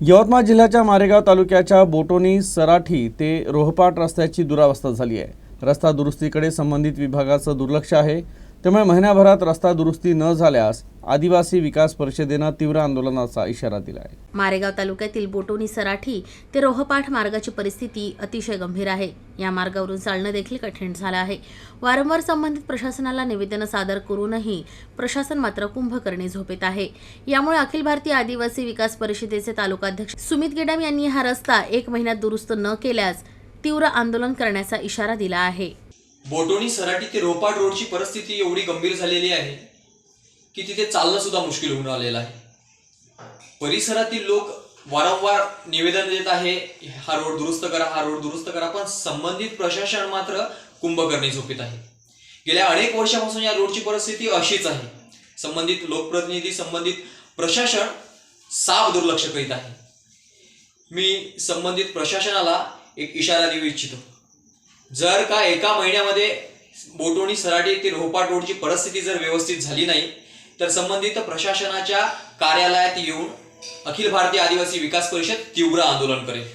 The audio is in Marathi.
यवतमाळ जिल्ह्याच्या मारेगाव तालुक्याच्या बोटोनी सराठी ते रोहपाट रस्त्याची दुरावस्था झाली आहे. रस्ता दुरुस्तीकडे संबंधित विभागाचं दुर्लक्ष आहे. त्यामुळे महिन्याभरात रस्ता दुरुस्ती न झाल्यास आदिवासी विकास परिषदेनं तीव्र आंदोलनाचा इशारा दिला आहे मारेगाव तालुक्यातील बोटोनी सराठी ते रोहपाठ मार्गाची परिस्थिती अतिशय गंभीर आहे. या मार्गावरून चालणं देखील कठीण झालं आहे. वारंवार संबंधित प्रशासनाला निवेदनं सादर करूनही प्रशासन मात्र कुंभकर्णी झोपेत आहे. यामुळे अखिल भारतीय आदिवासी विकास परिषदेचे तालुकाध्यक्ष सुमित गेडाम यांनी हा रस्ता एक महिन्यात दुरुस्त न केल्यास तीव्र आंदोलन करण्याचा इशारा दिला आहे. बोटोणी सराटी ते रोपाट रोडची परिस्थिती एवढी गंभीर झालेली आहे की तिथे चालणं सुद्धा मुश्किल होऊन आलेलं आहे. परिसरातील लोक वारंवार निवेदन देत आहे हा रोड दुरुस्त करा हा रोड दुरुस्त करा पण संबंधित प्रशासन मात्र कुंभकर्णी झोपीत आहे. गेल्या अनेक वर्षापासून या रोडची परिस्थिती अशीच आहे. संबंधित लोकप्रतिनिधी संबंधित प्रशासन साफ दुर्लक्ष करीत आहे. मी संबंधित प्रशासनाला एक इशारा देऊ इच्छितो. जर का एका महिन्यामध्ये बोटोणी सराटी ते रोहपाट रोडची परिस्थिती जर व्यवस्थित झाली नाही तर संबंधित प्रशासनाच्या कार्यालयात येऊन अखिल भारतीय आदिवासी विकास परिषद तीव्र आंदोलन करेल.